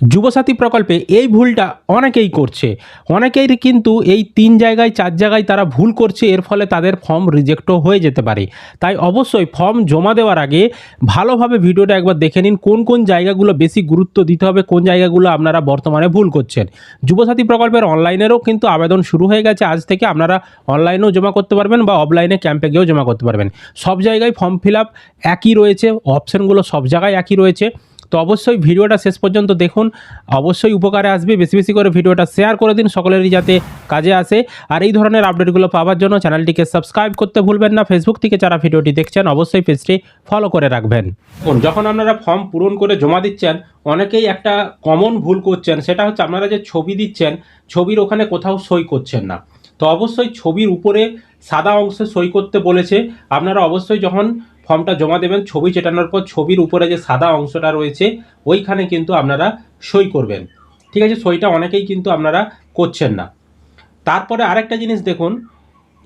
যুবসাথী প্রকল্পে এই ভুলটা অনেকেই করছে। অনেকেই কিন্তু এই তিন জায়গায়, চার জায়গায় তারা ভুল করছে, এর ফলে তাদের ফর্ম রিজেক্টও হয়ে যেতে পারে। তাই অবশ্যই ফর্ম জমা দেওয়ার আগে ভালোভাবে ভিডিওটা একবার দেখে নিন, কোন কোন জায়গাগুলো বেশি গুরুত্ব দিতে হবে, কোন জায়গাগুলো আপনারা বর্তমানে ভুল করছেন। যুবসাথী প্রকল্পের অনলাইনেরও কিন্তু আবেদন শুরু হয়ে গেছে, আজ থেকে আপনারা অনলাইনেও জমা করতে পারবেন বা অফলাইনে ক্যাম্পে গিয়েও জমা করতে পারবেন। সব জায়গায় ফর্ম ফিল একই রয়েছে, অপশানগুলো সব জায়গায় একই রয়েছে। তো অবশ্যই ভিডিওটা শেষ পর্যন্ত দেখুন। অবশ্যই উপকারে আসবে। বেশি বেশি করে ভিডিওটা শেয়ার করে দিন সকলেরই যাতে কাজে আসে। আর এই ধরনের আপডেটগুলো পাওয়ার জন্য চ্যানেলটিকে সাবস্ক্রাইব করতে ভুলবেন না। ফেসবুক থেকে যারা ভিডিওটি দেখছেন, অবশ্যই পেজটি ফলো করে রাখবেন। যখন আপনারা ফর্ম পূরণ করে জমা দিচ্ছেন, অনেকেই একটা কমন ভুল করছেন। সেটা হচ্ছে আপনারা যে ছবি দিচ্ছেন, ছবির ওখানে কোথাও সই করছেন না। তো অবশ্যই ছবির উপরে সাদা অংশে সই করতে বলেছে। আপনারা অবশ্যই যখন ফর্মটা জমা দেবেন, ছবি চেটানোর পর ছবির উপরে যে সাদা অংশটা রয়েছে, ওইখানে কিন্তু আপনারা সই করবেন। ঠিক আছে, সইটা অনেকেই কিন্তু আপনারা করছেন না। তারপরে আরেকটা জিনিস দেখুন,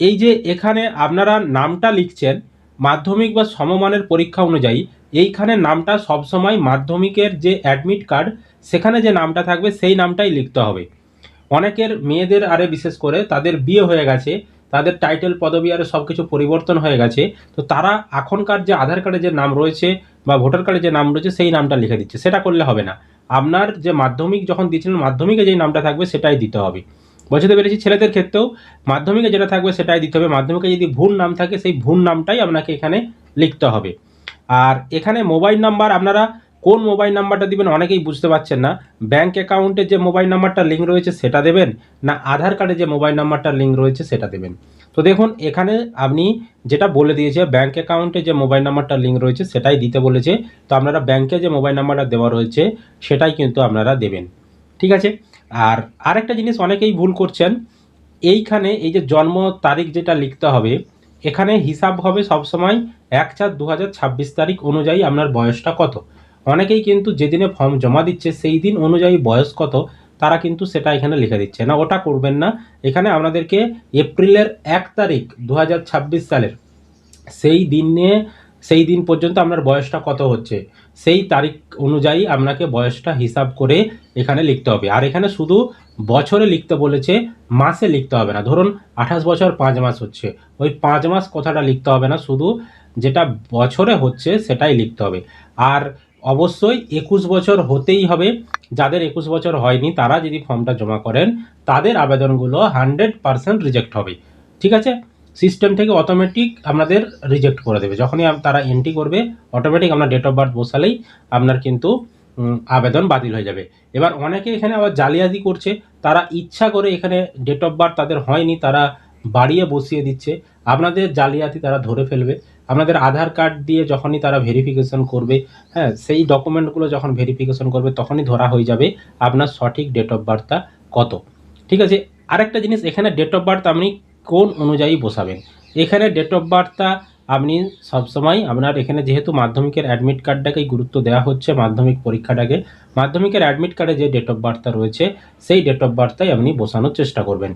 এই যে এখানে আপনারা নামটা লিখছেন, মাধ্যমিক বা সমমানের পরীক্ষা অনুযায়ী, এইখানে নামটা সবসময় মাধ্যমিকের যে অ্যাডমিট কার্ড, সেখানে যে নামটা থাকবে, সেই নামটাই লিখতে হবে। অনেকের মেয়েদের আরে বিশেষ করে তাদের বিয়ে হয়ে গেছে, তাদের টাইটেল পদবি আরে সব কিছু পরিবর্তন হয়ে গেছে, তো তারা এখনকার যে আধার কার্ডে যে নাম রয়েছে বা ভোটার কার্ডে যে নাম রয়েছে সেই নামটা লিখে দিচ্ছে, সেটা করলে হবে না। আপনার যে মাধ্যমিক যখন দিচ্ছিলেন মাধ্যমিকে যেই নামটা থাকবে সেটাই দিতে হবে। বুঝতে পেরেছি ছেলেদের ক্ষেত্রেও মাধ্যমিকে যেটা থাকবে সেটাই দিতে হবে। মাধ্যমিকে যদি ভুল নাম থাকে, সেই ভুল নামটাই আপনাকে এখানে লিখতে হবে। আর এখানে মোবাইল নাম্বার আপনারা কোন মোবাইল নাম্বারটা দিবেন অনেকেই বুঝতে পারছেন না। ব্যাংক অ্যাকাউন্টে যে মোবাইল নাম্বারটা লিঙ্ক রয়েছে সেটা দেবেন, না আধার কার্ডে যে মোবাইল নাম্বারটা লিঙ্ক রয়েছে সেটা দেবেন। তো দেখুন, এখানে আপনি যেটা বলে দিয়েছে, ব্যাংক অ্যাকাউন্টে যে মোবাইল নাম্বারটা লিঙ্ক রয়েছে সেটাই দিতে বলেছে। তো আপনারা ব্যাংকে যে মোবাইল নাম্বারটা দেওয়া রয়েছে সেটাই কিন্তু আপনারা দেবেন। ঠিক আছে? আর আরেকটা জিনিস অনেকেই ভুল করছেন। এইখানে এই যে জন্ম তারিখ যেটা লিখতে হবে, এখানে হিসাব হবে সবসময় এক চার দু তারিখ অনুযায়ী আপনার বয়সটা কত। অনেকেই কিন্তু যেদিনে ফর্ম জমা দিচ্ছে, সেই দিন অনুযায়ী বয়স কত, তারা কিন্তু সেটা এখানে লিখে দিচ্ছে। না, ওটা করবেন না। এখানে আপনাদেরকে এপ্রিলের এক তারিখ দু হাজার ছাব্বিশ সালের সেই দিনে, সেই দিন পর্যন্ত আপনার বয়সটা কত হচ্ছে, সেই তারিখ অনুযায়ী আপনাকে বয়সটা হিসাব করে এখানে লিখতে হবে। আর এখানে শুধু বছরে লিখতে বলেছে, মাসে লিখতে হবে না। ধরুন, আঠাশ বছর পাঁচ মাস হচ্ছে। ওই পাঁচ মাস কথাটা লিখতে হবে না, শুধু যেটা বছরে হচ্ছে সেটাই লিখতে হবে। আর অবশ্যই একুশ বছর হতেই হবে। যাদের একুশ বছর হয়নি, তারা যদি ফর্মটা জমা করেন, তাদের আবেদনগুলো হান্ড্রেড পারসেন্ট রিজেক্ট হবে। ঠিক আছে? সিস্টেম থেকে অটোমেটিক আপনাদের রিজেক্ট করে দেবে। যখনই তারা এন্ট্রি করবে, অটোমেটিক আপনার ডেট অফ বার্থ বসালেই আপনার কিন্তু আবেদন বাতিল হয়ে যাবে। এবার অনেকে এখানে আবার জালিয়াতি করছে। তারা ইচ্ছা করে এখানে ডেট অফ বার্থ তাদের হয়নি, তারা বাড়িয়ে বসিয়ে দিচ্ছে। আপনাদের জালিয়াতি তারা ধরে ফেলবে। আপনাদের আধার কার্ড দিয়ে যখনই তারা ভেরিফিকেশন করবে হ্যাঁ সেই ডকুমেন্টগুলো যখন ভেরিফিকেশন করবে, তখনই ধরা হয়ে যাবে আপনার সঠিক ডেট অফ বার্থটা কত। ঠিক আছে? আরেকটা জিনিস, এখানে ডেট অফ বার্থ আপনি কোন অনুযায়ী বসাবেন? এখানে ডেট অফ বার্থটা আপনি সবসময় আপনার এখানে যেহেতু মাধ্যমিকের অ্যাডমিট কার্ডটাকেই গুরুত্ব দেওয়া হচ্ছে, মাধ্যমিক পরীক্ষাটাকে, মাধ্যমিকের অ্যাডমিট কার্ডে যে ডেট অফ বার্থটা রয়েছে, সেই ডেট অফ বার্থটাই আপনি বসানোর চেষ্টা করবেন।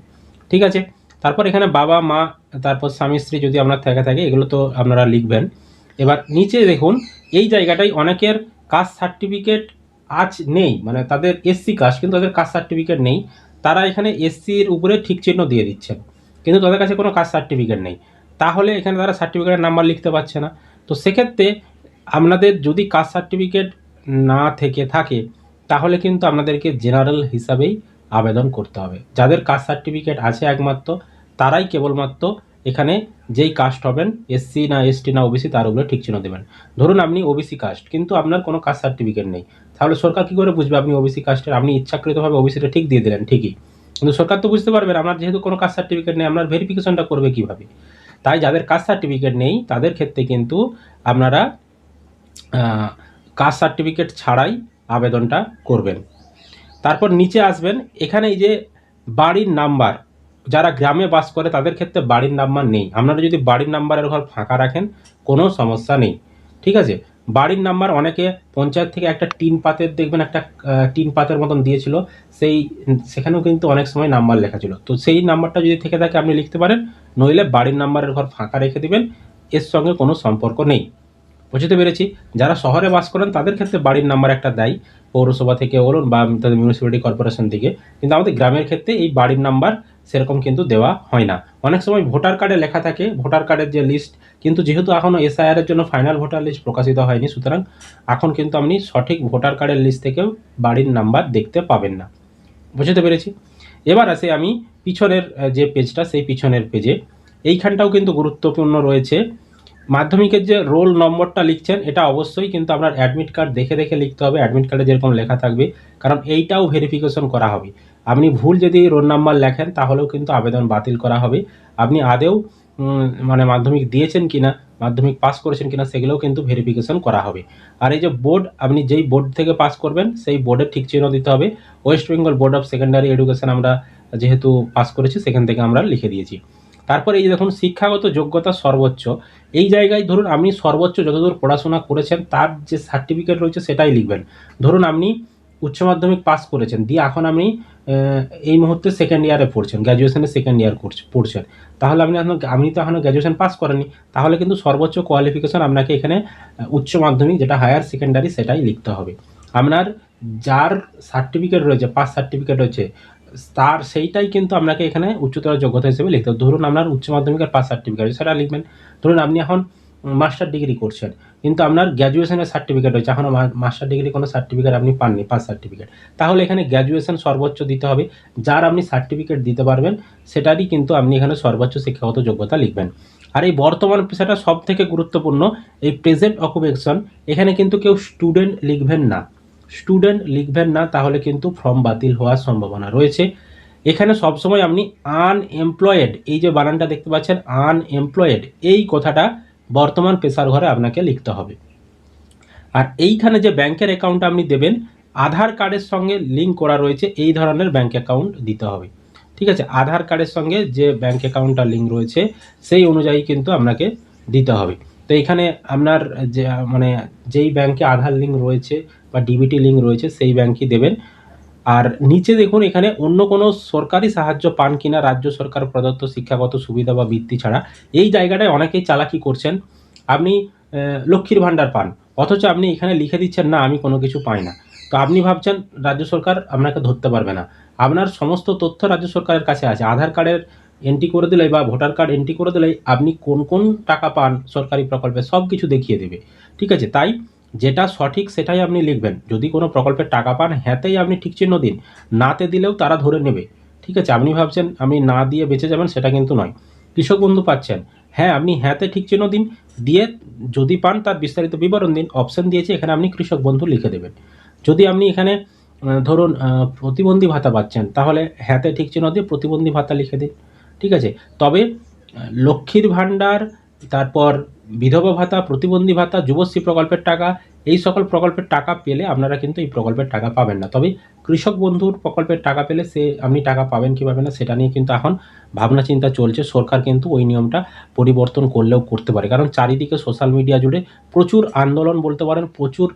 ঠিক আছে? তারপর এখানে বাবা, মা, তারপর স্বামী, স্ত্রী যদি আপনার থেকে থাকে, এগুলো তো আপনারা লিখবেন। এবার নিচে দেখুন, এই জায়গাটাই অনেকের কাস্ট সার্টিফিকেট আজ নেই মানে তাদের এসসি কাস্ট, কিন্তু তাদের কাস্ট সার্টিফিকেট নেই। তারা এখানে এসসির উপরে ঠিক চিহ্ন দিয়ে দিচ্ছেন, কিন্তু তাদের কাছে কোনো কাস্ট সার্টিফিকেট নেই। তাহলে এখানে তারা সার্টিফিকেটের নাম্বার লিখতে পারছে না। তো সেক্ষেত্রে আপনাদের যদি কাস্ট সার্টিফিকেট না থেকে থাকে, তাহলে কিন্তু আপনাদেরকে জেনারেল হিসাবেই আবেদন করতে হবে। যাদের কাস্ট সার্টিফিকেট আছে একমাত্র, তারাই কেবলমাত্র এখানে যেই কাস্ট হবেন, এসসি না এসটি না ওবিসি, তার উপরে ঠিক চিহ্ন দেবেন। ধরুন আপনি ওবিসি কাস্ট, কিন্তু আপনার কোনো কাস্ট সার্টিফিকেট নেই। তাহলে সরকার কী করে বুঝবে আপনি ওবিসি কাস্টের? আপনি ইচ্ছাকৃতভাবে ওবিসিটা ঠিক দিয়ে দিলেন, ঠিকই। কিন্তু সরকার তো বুঝতে পারবেন আপনার যেহেতু কোনো কাস্ট সার্টিফিকেট নেই, আপনার ভেরিফিকেশনটা করবে কীভাবে? তাই যাদের কাস্ট সার্টিফিকেট নেই, তাদের ক্ষেত্রে কিন্তু আপনারা কাস্ট সার্টিফিকেট ছাড়াই আবেদনটা করবেন। তারপর নিচে আসবেন, এখানে এই যে বাড়ির নাম্বার, যারা গ্রামে বাস করে তাদের ক্ষেত্রে বাড়ির নাম্বার নেই। আপনারা যদি বাড়ির নাম্বারের ঘর ফাঁকা রাখেন, কোনো সমস্যা নেই। ঠিক আছে? বাড়ির নাম্বার অনেকে পঞ্চায়েত থেকে একটা টিন পাতের, দেখবেন একটা টিন পাতের মতন দিয়েছিল, সেই, সেখানেও কিন্তু অনেক সময় নাম্বার লেখা ছিল। তো সেই নাম্বারটা যদি থেকে থাকে, আপনি লিখতে পারেন, নইলে বাড়ির নাম্বারের ঘর ফাঁকা রেখে দিবেন, এর সঙ্গে কোনো সম্পর্ক নেই। বুঝতে পেরেছি যারা শহরে বাস করেন, তাদের ক্ষেত্রে বাড়ির নাম্বার একটা দেয়, পৌরসভা থেকে বলুন বা তাদের মিউনিসিপ্যালিটি কর্পোরেশন থেকে। কিন্তু আমাদের গ্রামের ক্ষেত্রে এই বাড়ির নাম্বার সেরকম কিন্তু দেওয়া হয় না। অনেক সময় ভোটার কার্ডে লেখা থাকে, ভোটার কার্ডের যে লিস্ট কিন্তু যেহেতু এখনও এসআইআর এর জন্য ফাইনাল ভোটার লিস্ট প্রকাশিত হয়নি, সুতরাং এখন কিন্তু আপনি সঠিক ভোটার কার্ডের লিস্ট থেকেও বাড়ির নাম্বার দেখতে পাবেন না। বুঝতে পেরেছি? এবার আসে আমি পিছনের যে পেজটা সেই পিছনের পেজে এইখানটাও কিন্তু গুরুত্বপূর্ণ রয়েছে। মাধ্যমিকের যে রোল নম্বরটা লিখছেন, এটা অবশ্যই কিন্তু আপনার অ্যাডমিট কার্ড দেখে দেখে লিখতে হবে। অ্যাডমিট কার্ডে যেরকম লেখা থাকবে, কারণ এইটাও ভেরিফিকেশন করা হবে। আপনি ভুল যদি রোল নাম্বার লেখেন, তাহলেও কিন্তু আবেদন বাতিল করা হবে। আপনি আদেও মানে মাধ্যমিক দিয়েছেন কিনা, মাধ্যমিক পাস করেছেন কিনা, সেগুলোও কিন্তু ভেরিফিকেশন করা হবে। আর এই যে বোর্ড আপনি যেই বোর্ড থেকে পাস করবেন, সেই বোর্ডের ঠিক চিহ্ন দিতে হবে। West Bengal Board of Secondary Education আমরা যেহেতু পাস করেছি, সেখান থেকে আমরা লিখে দিয়েছি। তারপরে এই যে দেখুন, শিক্ষাগত যোগ্যতা সর্বোচ্চ। এই জায়গায় ধরুন আপনি সর্বোচ্চ যতদূর পড়াশোনা করেছেন, তার যে সার্টিফিকেট রয়েছে সেটাই লিখবেন। ধরুন আপনি উচ্চ মাধ্যমিক পাস করেছেন, দিয়ে এখন আপনি এই মুহূর্তে সেকেন্ড ইয়ারে পড়ছেন গ্র্যাজুয়েশনে সেকেন্ড ইয়ার করছে, পড়ছেন। তাহলে আপনি এখন, আপনি তো এখনও গ্র্যাজুয়েশন পাস করেননি। তাহলে কিন্তু সর্বোচ্চ কোয়ালিফিকেশন আপনাকে এখানে উচ্চ মাধ্যমিক যেটা হায়ার সেকেন্ডারি সেটাই লিখতে হবে। আপনার যার সার্টিফিকেট রয়েছে পাস সার্টিফিকেট রয়েছে তার সেইটাই কিন্তু আপনাকে এখানে উচ্চতর যোগ্যতা হিসেবে লিখতে হবে। ধরুন আপনার উচ্চ মাধ্যমিকের পাস সার্টিফিকেট সেটা লিখবেন। ধরুন আপনি এখন মাস্টার ডিগ্রি করছেন, কিন্তু আপনার গ্র্যাজুয়েশনের সার্টিফিকেট রয়েছে এখনও মাস্টার ডিগ্রি কোনো সার্টিফিকেট আপনি পাননি পাস সার্টিফিকেট তাহলে এখানে গ্র্যাজুয়েশন সর্বোচ্চ দিতে হবে। যার আপনি সার্টিফিকেট দিতে পারবেন, সেটারই কিন্তু আপনি এখানে সর্বোচ্চ শিক্ষাগত যোগ্যতা লিখবেন। আর এই বর্তমান পেশাটা সব থেকে গুরুত্বপূর্ণ, এই প্রেজেন্ট অকুপেশন এখানে কিন্তু কেউ স্টুডেন্ট লিখবেন না। স্টুডেন্ট লিখবেন না, তাহলে কিন্তু ফর্ম বাতিল হওয়ার সম্ভাবনা রয়েছে। এখানে সবসময় আপনি আনএমপ্লয়েড এই যে বানানটা দেখতে পাচ্ছেন আনএমপ্লয়েড এই কথাটা বর্তমান পেশার ঘরে আপনাকে লিখতে হবে। আর এইখানে যে ব্যাংকের অ্যাকাউন্ট আপনি দেবেন, আধার কার্ডের সঙ্গে লিঙ্ক করা রয়েছে, এই ধরনের ব্যাংক অ্যাকাউন্ট দিতে হবে। ঠিক আছে? আধার কার্ডের সঙ্গে যে ব্যাংক অ্যাকাউন্টটা লিঙ্ক রয়েছে, সেই অনুযায়ী কিন্তু আপনাকে দিতে হবে। তো এখানে আপনার যে মানে যেই ব্যাংকে আধার লিঙ্ক রয়েছে বা ডিবিটি লিঙ্ক রয়েছে, সেই ব্যাংকই দেবেন। আর নিচে দেখুন, এখানে অন্য কোনো সরকারি সাহায্য পান কিনা, রাজ্য সরকার প্রদত্ত শিক্ষাগত সুবিধা বা বৃত্তি ছাড়া। এই জায়গাটায় অনেকেই চালাকি করছেন। আপনি লক্ষ্মীর ভাণ্ডার পান, অথচ আপনি এখানে লিখে দিচ্ছেন, না, আমি কোনো কিছু পাই না। তো আপনি ভাবছেন, রাজ্য সরকার আপনাকে ধরতে পারবে না। আপনার সমস্ত তথ্য রাজ্য সরকারের কাছে আছে। আধার কার্ডের এন্ট্রি করে দিলেই বা ভোটার কার্ড এন্ট্রি করে দিলেই আপনি কোন কোন টাকা পান সরকারি প্রকল্পে সব কিছু দেখিয়ে দেবে। ঠিক আছে, তাই যেটা সঠিক সেটাই আপনি লিখবেন। যদি কোনো প্রকল্পের টাকা পান হ্যাঁতেই আপনি ঠিক চিহ্ন দিন। নাতে দিলেও তারা ধরে নেবে। ঠিক আছে, আপনি ভাবছেন আমি না দিয়ে বেঁচে যাবেন, সেটা কিন্তু নয়। কৃষক বন্ধু পাচ্ছেন হ্যাঁ আপনি হ্যাঁতে ঠিক চিহ্ন দিন, দিয়ে যদি পান তার বিস্তারিত বিবরণ দিন। অপশন দিয়েছে, এখানে আপনি কৃষক বন্ধু লিখে দেবেন। যদি আপনি এখানে ধরুন প্রতিবন্ধী ভাতা পাচ্ছেন, তাহলে হ্যাঁতে ঠিক চিহ্ন দিয়ে প্রতিবন্ধী ভাতা লিখে দিন। ঠিক আছে, তবে লক্ষ্মীর ভাণ্ডার, তারপর বিধবা ভাতা, প্রতিবন্ধী ভাতা, যুবশ্রী প্রকল্পের টাকা, এই সকল প্রকল্পের টাকা পেলে আপনারা কিন্তু এই প্রকল্পের টাকা পাবেন না। তবে কৃষক বন্ধুর প্রকল্পের টাকা পেলে সে আপনি টাকা পাবেন কি পাবেন না, সেটা নিয়ে কিন্তু এখন ভাবনা চিন্তা চলছে। সরকার কিন্তু ওই নিয়মটা পরিবর্তন করলেও করতে পারে। কারণ চারিদিকে সোশ্যাল মিডিয়া জুড়ে প্রচুর আন্দোলন বলতে পারেন, প্রচুর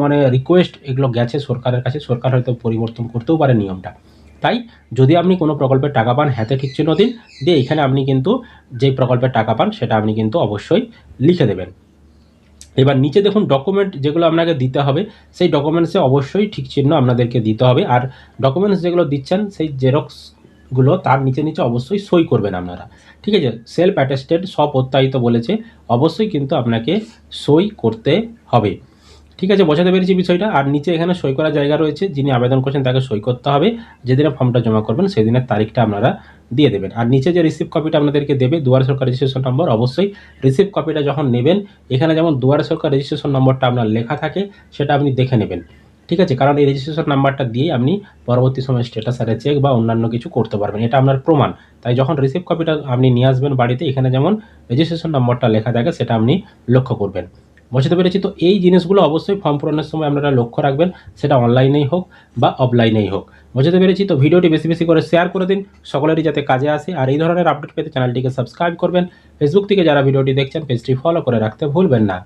মানে রিকোয়েস্ট এগুলো গেছে সরকারের কাছে। সরকার হয়তো পরিবর্তন করতেও পারে নিয়মটা। তাই যদি আপনি কোনো প্রকল্পের টাকা পান, হাতে ঠিক চিহ্ন দিন, দিয়ে এখানে আপনি কিন্তু যেই প্রকল্পের টাকা পান, সেটা আপনি কিন্তু অবশ্যই লিখে দেবেন। এবার নিচে দেখুন ডকুমেন্ট যেগুলো আপনাকে দিতে হবে, সেই ডকুমেন্টসে অবশ্যই ঠিক চিহ্ন আপনাদেরকে দিতে হবে। আর ডকুমেন্টস যেগুলো দিচ্ছেন, সেই জেরক্সগুলো তার নিচে নিচে অবশ্যই সই করবেন আপনারা। ঠিক আছে? সেলফ অ্যাটেস্টেড সব স্বপ্রত্যায়িত বলেছে, অবশ্যই কিন্তু আপনাকে সই করতে হবে। ঠিক আছে, বোঝাতে পেরেছি বিষয়টা। আর নিচে এখানে সই করার জায়গা রয়েছে, যিনি আবেদন করছেন তাকে সই করতে হবে। যেদিনে ফর্মটা জমা করবেন সেই দিনের তারিখটা আপনারা দিয়ে দেবেন। আর নিচে যে রিসিভ কপিটা আপনাদেরকে দেবে, দুয়ারে সরকার রেজিস্ট্রেশন নম্বর অবশ্যই রিসিভ কপিটা যখন নেবেন, এখানে যেমন দুয়ারে সরকার রেজিস্ট্রেশন নম্বরটা আপনার লেখা থাকে, সেটা আপনি দেখে নেবেন। ঠিক আছে, কারণ এই রেজিস্ট্রেশন নাম্বারটা দিয়ে আপনি পরবর্তী সময় স্ট্যাটাস আরে চেক বা অন্যান্য কিছু করতে পারবেন। এটা আপনার প্রমাণ। তাই যখন রিসিভ কপিটা আপনি নিয়ে আসবেন বাড়িতে, এখানে যেমন রেজিস্ট্রেশন নম্বরটা লেখা থাকে, সেটা আপনি লক্ষ্য করবেন। বুঝতে পেরেছি? তো এই জিনিসগুলো অবশ্যই ফর্ম পূরণের সময় আপনারা লক্ষ্য রাখবেন। সেটা অনলাইনেই হোক বা অফলাইনেই হোক। বুঝতে পেরেছি? তো ভিডিওটি বেশি বেশি করে শেয়ার করে দিন। সকলেরই যাতে কাজে আসে। আর এই ধরনের আপডেট পেতে চ্যানেলটিকে সাবস্ক্রাইব করবেন। ফেসবুক থেকে যারা ভিডিওটি দেখছেন পেজটি ফলো করে রাখতে ভুলবেন না।